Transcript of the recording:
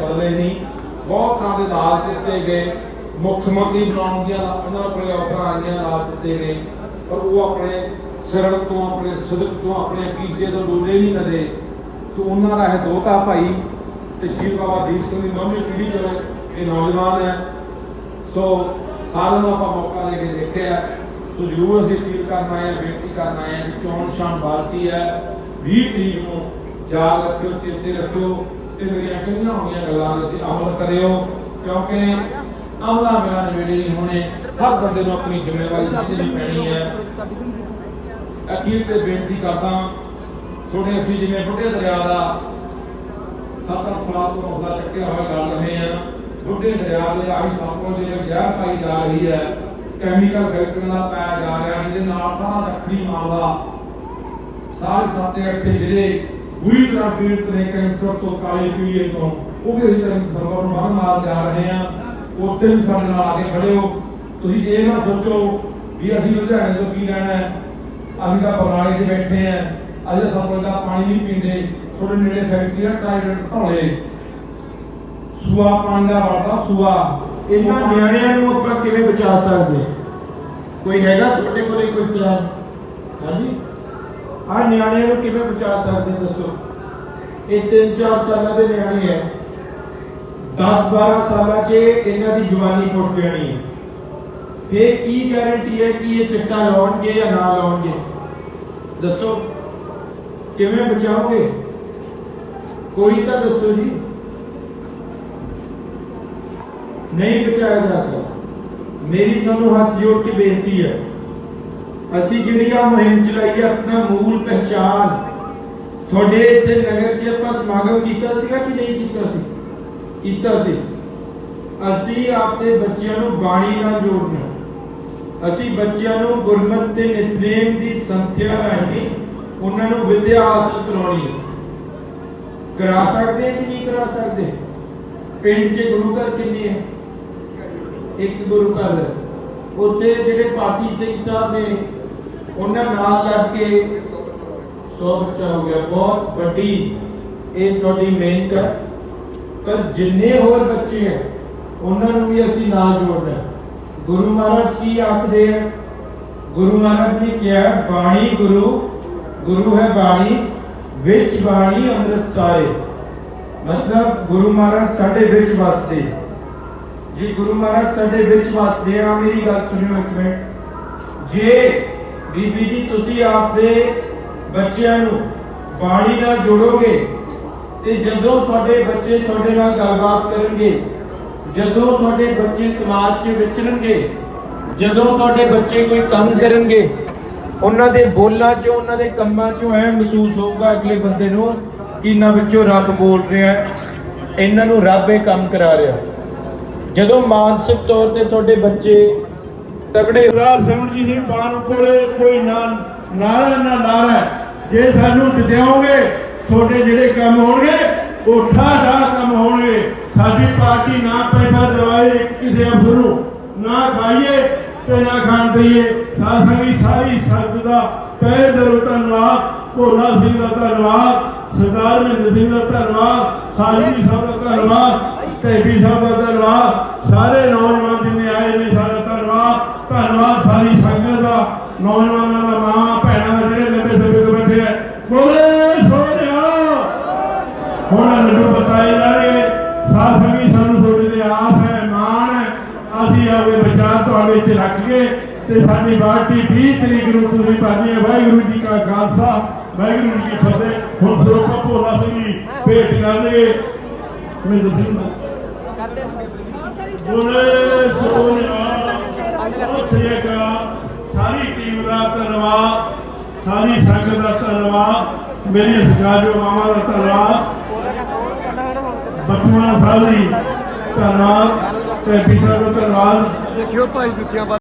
ਬਦਲੇ ਨਹੀਂ। ਬਹੁਤ ਤਰ੍ਹਾਂ ਦੇ ਦਾਸ ਦਿੱਤੇ ਗਏ। ਮੁੱਖ ਮੰਤਰੀ ਬਣਾਉਣ ਦੀਆਂ ਉਹਨਾਂ ਕੋਲੇ ਆਫਰਾਂ ਆਈਆਂ ਦਾਸ ਦਿੱਤੇ ਗਏ। ਪਰ ਉਹ ਆਪਣੇ ਸਿਰੜ ਤੋਂ, ਆਪਣੇ ਸਦਕ ਤੋਂ, ਆਪਣੇ ਅਕੀਦੇ ਤੋਂ ਡੋਲੇ ਨਹੀਂ ਕਦੇ। ਸੋ ਉਹਨਾਂ ਦਾ ਇਹ ਦੋਤਾ ਭਾਈ ਤੇ ਸ਼੍ਰੀ ਬਾਬਾ ਦੀਪ ਸਿੰਘ ਦੀ ਨੌਵੀਂ ਪੀੜ੍ਹੀ ਜੋ ਇਹ ਨੌਜਵਾਨ ਹੈ। ਸੋ ਸਾਰਿਆਂ ਨੂੰ ਆਪਾਂ ਮੌਕਾ ਦੇ ਕੇ ਦੇਖਿਆ। ਸੋ ਜ਼ਰੂਰ ਅਸੀਂ ਅਪੀਲ ਕਰਨ ਆਏ ਬੇਨਤੀ ਕਰਨਾ ਆਏ ਕਿ ਚੋਣ ਸ਼ਾਨ ਬਾਲਟੀ ਹੈ। 20 ਤਰੀਕ ਨੂੰ ਯਾਦ ਰੱਖਿਓ, ਚੇਤੇ ਰੱਖਿਓ। ਤੇ ਮੇਰੀਆਂ ਕਈਆਂ ਹੋਈਆਂ ਗੱਲਾਂ ਦੇ ਉੱਤੇ ਅਮਲ ਕਰਿਓ, ਕਿਉਂਕਿ ਆਮਲਾ ਮੇਰਾ ਨਵੇੜੇ ਨਹੀਂ ਹੋਣੇ। ਹਰ ਬੰਦੇ ਨੂੰ ਆਪਣੀ ਜ਼ਿੰਮੇਵਾਰੀ ਸਮਝਣੀ ਪੈਣੀ ਹੈ। ਅਖੀਰ ਤੇ ਬੇਨਤੀ ਕਰਦਾ ਥੋੜੇ ਅਸੀਂ ਜਿਵੇਂ ਬੁੱਢੇ ਦਰਿਆ ਦਾ ਸੱਤ ਅੱਠ ਸਾਲ ਤੋਂ ਉਹਦਾ ਚੱਕਿਆ ਹੋਇਆ ਗੱਲ ਰਹੇ ਆ ਬੁੱਢੇ ਦਰਿਆ ਦੇ ਆਹੀ ਸਾਪੋਂ ਦੇ ਵਿੱਚ ਪਾਈ ਜਾ ਰਹੀ ਹੈ ਕੈਮੀਕਲ ਫੈਕਟਰੀਆਂ ਦਾ ਪਾਇਆ ਜਾ ਰਿਹਾ ਇਹਦੇ ਨਾਲ ਸਾਰਾ ਦੱਖਣੀ ਮਾਮਲਾ ਸਾਰੇ ਸੱਤੇ ਅੱਠੇ ਜਿਹੜੇ ਬੁਰੀ ਤਰ੍ਹਾਂ ਪੀੜਤ ਨੇ ਕੈਂਸਰ ਤੋਂ ਕਾਲੇ ਪੀਲੀਏ ਤੋਂ ਉਹ ਵੀ ਅਸੀਂ ਤਰ੍ਹਾਂ ਸਰਵਰ ਨੂੰ ਬਾਹਰ ਮਾਰ ਜਾ ਰਹੇ ਆ ਉੱਥੇ ਵੀ ਸਾਡੇ ਨਾਲ ਆ ਕੇ ਖੜੇ ਹੋ ਤੁਸੀਂ ਇਹ ਨਾ ਸੋਚੋ ਵੀ ਅਸੀਂ ਲੁਧਿਆਣੇ ਤੋਂ ਕੀ ਲੈਣਾ ਹੈ ਅਸੀਂ ਤਾਂ ਬਰਨਾਲੇ 'ਚ ਬੈਠੇ ਆ ਅੱਜ ਸਾਨੂੰ ਦਾ ਪਾਣੀ ਨਹੀਂ ਪੀਂਦੇ ਥੋੜੇ ਨੇੜੇ ਫੈਕਟਰੀਆਂ ਟਾਇਲਟ ਧੌਲੇ ਸੂਆ ਪਾਣੀ ਦਾ ਵਰਦਾ ਸੂਆ ਇਹਨਾਂ ਨਿਆਣਿਆਂ ਨੂੰ ਆਪਾਂ ਕਿਵੇਂ ਬਚਾ ਸਕਦੇ ਕੋਈ ਹੈਗਾ ਤੁਹਾਡੇ ਕੋਲੇ ਕੋਈ ਪਲਾਨ ਹਾਂਜੀ? ਆ ਨਿਆਣਿਆਂ ਨੂੰ ਕਿਵੇਂ ਬਚਾ ਸਕਦੇ ਦੱਸੋ? ਇਹ 3-4 ਸਾਲਾਂ ਦੇ ਨਿਆਣੇ ਹੈ 10-12 ਸਾਲਾਂ 'ਚ ਇਹਨਾਂ ਦੀ ਜਵਾਨੀ ਟੁੱਟ ਜਾਣੀ ਹੈ ਫੇਰ ਕੀ ਗਾਰੰਟੀ ਹੈ ਕਿ ਇਹ ਚਿੱਟਾ ਲਾਉਣਗੇ ਜਾਂ ਨਾ ਲਾਉਣਗੇ? ਦੱਸੋ, ਕਿਵੇਂ ਬਚਾਓਗੇ? ਕੋਈ ਤਾਂ ਦੱਸੋ ਜੀ। ਨਹੀਂ ਬਚਾਇਆ ਜਾ ਸਕਦਾ। ਮੇਰੀ ਤੁਹਾਨੂੰ ਹੱਥ ਜੋੜ ਕੇ ਬੇਨਤੀ ਹੈ ਅਸੀਂ ਜਿਹੜੀ ਆ ਮੁਹਿੰਮ ਚਲਾਈ ਹੈ ਆਪਣਾ ਮੂਲ ਪਹਿਚਾਨ ਤੁਹਾਡੇ ਇੱਥੇ ਨਗਰ 'ਚ ਆਪਾਂ ਸਮਾਗਮ ਕੀਤਾ ਸੀਗਾ ਕਿ ਨਹੀਂ ਕੀਤਾ ਸੀ? ਕੀਤਾ ਸੀ। ਅਸੀਂ ਆਪਣੇ ਬੱਚਿਆਂ ਨੂੰ ਬਾਣੀ ਨਾਲ ਜੋੜਨਾ। ਅਸੀਂ ਬੱਚਿਆਂ ਨੂੰ ਗੁਰਮਤਿ ਤੇ ਨਿਤਨੇਮ ਦੀ ਸੰਥਿਆ ਰਾਹੀਂ ਉਹਨਾਂ ਨੂੰ ਵਿਦਿਆ ਹਾਸਲ ਕਰਾਉਣੀ ਕਰਾ ਸਕਦੇ ਕਿ ਨਹੀਂ ਕਰਾ ਸਕਦੇ? ਪਿੰਡ 'ਚ ਗੁਰੂ ਘਰ ਕਿੰਨੇ ਹੈ ਇੱਕ ਗੁਰੂ ਘਰ। ਉੱਥੇ ਜਿਹੜੇ ਪਾਠੀ ਸਿੰਘ ਸਾਹਿਬ ਨੇ ਉਹਨਾਂ ਨਾਲ ਲੱਗ ਕੇ 100 ਹੋ ਗਿਆ ਬਹੁਤ ਵੱਡੀ ਇਹ ਤੁਹਾਡੀ ਮਿਹਨਤ ਹੈ। ਪਰ ਜਿੰਨੇ ਹੋਰ ਬੱਚੇ ਹੈ, ਉਹਨਾਂ ਨੂੰ ਵੀ ਅਸੀਂ ਨਾਲ ਜੋੜਨਾ ਗੁਰੂ ਮਹਾਰਾਜ ਕੀ ਆਖਦੇ ਹੈ? ਗੁਰੂ ਮਹਾਰਾਜ ਨੇ ਕਿਹਾ, ਬਾਣੀ ਗੁਰੂ ਗੁਰੂ ਹੈ ਬਾਣੀ, ਵਿੱਚ ਬਾਣੀ, ਅੰਮ੍ਰਿਤ ਸਾਰੇ। ਮਤਲਬ ਗੁਰੂ ਮਹਾਰਾਜ ਸਾਡੇ ਵਿੱਚ ਵਸਦੇ। ਜੇ ਗੁਰੂ ਮਹਾਰਾਜ ਸਾਡੇ ਵਿੱਚ ਵਸਦੇ ਆ, ਮੇਰੀ ਗੱਲ ਸੁਣਿਓ ਇੱਕ ਮਿੰਟ। ਜੇ ਬੀਬੀ ਜੀ, ਤੁਸੀਂ ਆਪਦੇ ਬੱਚਿਆਂ ਨੂੰ ਬਾਣੀ ਨਾਲ ਜੋੜੋਗੇ ਤੇ ਜਦੋਂ ਤੁਹਾਡੇ ਬੱਚੇ ਤੁਹਾਡੇ ਨਾਲ ਗੱਲਬਾਤ ਕਰਨਗੇ, ਜਦੋਂ ਤੁਹਾਡੇ ਬੱਚੇ ਸਮਾਜ 'ਚ ਵਿਚਰਨਗੇ, ਜਦੋਂ ਤੁਹਾਡੇ ਬੱਚੇ ਕੋਈ ਕੰਮ ਕਰਨਗੇ, ਉਹਨਾਂ ਦੇ ਬੋਲਾਂ 'ਚੋਂ, ਉਹਨਾਂ ਦੇ ਕੰਮਾਂ 'ਚੋਂ ਐ ਮਹਿਸੂਸ ਹੋਊਗਾ ਅਗਲੇ ਬੰਦੇ ਨੂੰ ਕਿ ਇਹਨਾਂ ਵਿੱਚੋਂ ਰੱਬ ਬੋਲ ਰਿਹਾ, ਇਹਨਾਂ ਨੂੰ ਰੱਬ ਇਹ ਕੰਮ ਕਰਾ ਰਿਹਾ। ਜਦੋਂ ਮਾਨਸਿਕ ਤੌਰ ਤੇ ਤੁਹਾਡੇ ਬੱਚੇ ਤਕੜੇ ਸਰਦਾਰ ਸਿਮਰਜੀਤ ਸਿੰਘ ਬਾਨ ਕੋਲੇ ਕੋਈ ਨਾ ਨਾਰਾ ਨਾ ਨਾਰਾ ਜੇ ਸਾਨੂੰ ਜਿਤਾਓਗੇ ਤੁਹਾਡੇ ਜਿਹੜੇ ਕੰਮ ਹੋਣਗੇ, ਉਹ ਠਾਠਾ ਕੰਮ ਹੋਣਗੇ। ਸਾਡੀ ਪਾਰਟੀ ਨਾ ਪੈਸਾ ਦਵਾਏ ਕਿਸੇ ਅਫਸਰ ਨੂੰ, ਨਾ ਖਾਈਏ ਤੇ ਨਾ ਖਾਣ ਦਈਏ ਸਾਸੰਗੀ ਸਾਰੀ ਸੰਗਤ ਦਾ ਤਹਿ ਦਿਲੋਂ ਧੰਨਵਾਦ, ਭੋਲਾ ਸਿੰਘ ਦਾ ਧੰਨਵਾਦ, ਸਰਦਾਰ ਮਹਿੰਦਰ ਸਿੰਘ ਦਾ ਧੰਨਵਾਦ ਸਾਜੀ ਸਾਹਿਬ ਦਾ ਧੰਨਵਾਦ, ਢੇਬੀ ਸਾਹਿਬ ਦਾ ਧੰਨਵਾਦ, ਸਾਰੇ ਨੌਜਵਾਨ ਜਿੰਨੇ ਆਏ ਨੇ ਸਾਰਾ ਧੰਨਵਾਦ। ਧੰਨਵਾਦ ਸਾਰੀ ਸੰਗਤ ਦਾ, ਨੌਜਵਾਨਾਂ ਦਾ, ਮਾਂ, ਭੈਣਾਂ ਦਾ ਜਿਹੜੇ ਲੰਬੇ ਸਮੇਂ ਤੋਂ ਬੈਠੇ ਆ। ਬੋਲੇ ਸੋਨਿਆ ਹੁਣ ਲੱਡੂ ਬਤਾਏ ਜਾਣਗੇ ਸਾਧ ਸੰਗੀ ਸਾਨੂੰ ਤੁਹਾਡੇ ਤੇ ਆਸ ਹੈ, ਮਾਣ ਹੈ। ਅਸੀਂ ਆਪਦੇ ਵਿਚਾਰ ਤੁਹਾਡੇ ਵਿੱਚ ਰੱਖ ਕੇ ਤੇ ਸਾਡੀ ਪਾਰਟੀ 20 ਤਰੀਕ ਨੂੰ ਤੁਸੀਂ ਪਾਣੀ ਵਾਹਿਗੁਰੂ ਜੀ ਕਾ ਖਾਲਸਾ, ਵਾਹਿਗੁਰੂ ਜੀ ਕੀ ਫਤਿਹ। ਹੁਣ ਸਰੋਪਾ ਭੋਲਾ ਸਿੰਘ ਜੀ ਭੇਟ ਕਰਨਗੇ। ਮੈਂ ਦੱਸੂਗਾ। ਬੋਲੇ ਸੋਨਿਆ ਸ੍ਰੀ ਅਕਾਲ ਸਾਰੀ ਟੀਮ ਦਾ ਧੰਨਵਾਦ, ਸਾਰੀ ਸੰਗਤ ਦਾ ਧੰਨਵਾਦ, ਮੇਰੀ ਸਤਿਕਾਰਯੋਗ ਮਾਮਾ ਦਾ ਧੰਨਵਾਦ ਬਤੂਆ ਸਾਹਿਬ ਜੀ ਧੰਨਵਾਦ, ਤੇ ਸਾਹਿਬ ਧੰਨਵਾਦ। ਦੇਖਿਓ ਭਾਈ ਜੁੱਤੀਆਂ